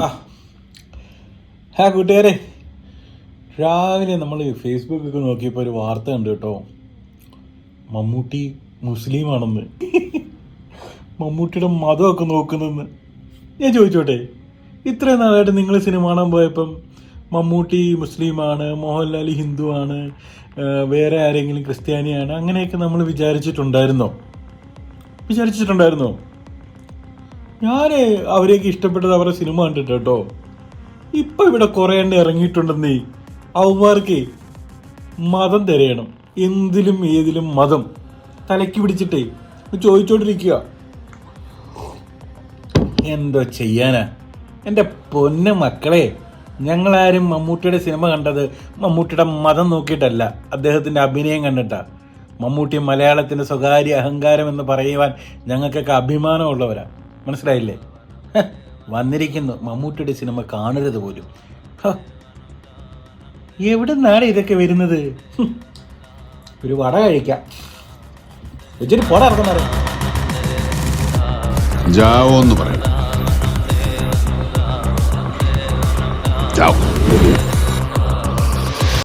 ആ. ഹാ കൂട്ടുകാരെ. രാവിലെ നമ്മൾ ഫേസ്ബുക്കൊക്കെ നോക്കിയപ്പോൾ ഒരു വാർത്ത ഉണ്ട് കേട്ടോ. മമ്മൂട്ടി മുസ്ലിമാണെന്ന്. മമ്മൂട്ടിയുടെ മതമൊക്കെ നോക്കുന്നെന്ന്. ഞാൻ ചോദിച്ചോട്ടെ ഇത്രയും നാളായിട്ട് നിങ്ങൾ സിനിമ കാണാൻ പോയപ്പം മമ്മൂട്ടി മുസ്ലിമാണ് മോഹൻലാൽ ഹിന്ദുവാണ് വേറെ ആരെങ്കിലും ക്രിസ്ത്യാനിയാണ് അങ്ങനെയൊക്കെ നമ്മൾ വിചാരിച്ചിട്ടുണ്ടായിരുന്നോ? വിചാരിച്ചിട്ടുണ്ടായിരുന്നോ? ഞാൻ അവരെയൊക്കെ ഇഷ്ടപ്പെട്ടത് അവരുടെ സിനിമ കണ്ടിട്ട് കേട്ടോ. ഇപ്പം ഇവിടെ കുറേ എണ്ണം ഇറങ്ങിയിട്ടുണ്ടെന്നേ അവന്മാർക്ക് മതം തിരയണം. എന്തിലും ഏതിലും മതം. തലയ്ക്ക് പിടിച്ചിട്ടേ ചോദിച്ചോണ്ടിരിക്കുക. എന്തോ ചെയ്യാനാ? എന്റെ പൊന്ന മക്കളെ ഞങ്ങളാരും മമ്മൂട്ടിയുടെ സിനിമ കണ്ടത് മമ്മൂട്ടിയുടെ മതം നോക്കിയിട്ടല്ല അദ്ദേഹത്തിന്റെ അഭിനയം കണ്ടിട്ടാ. മമ്മൂട്ടി മലയാളത്തിന്റെ സ്വകാര്യ അഹങ്കാരം എന്ന് പറയുവാൻ ഞങ്ങൾക്കൊക്കെ അഭിമാനമുള്ളവരാ. മനസ്സിലായില്ലേ? വന്നിരിക്കുന്നു. മമ്മൂട്ടിയുടെ സിനിമ കാണരുത് പോലും. എവിടെ നിന്നാണ് ഇതൊക്കെ വരുന്നത്? ഒരു വട കഴിക്കാം. വെച്ചിട്ട് പോടാ ജാവോ എന്ന്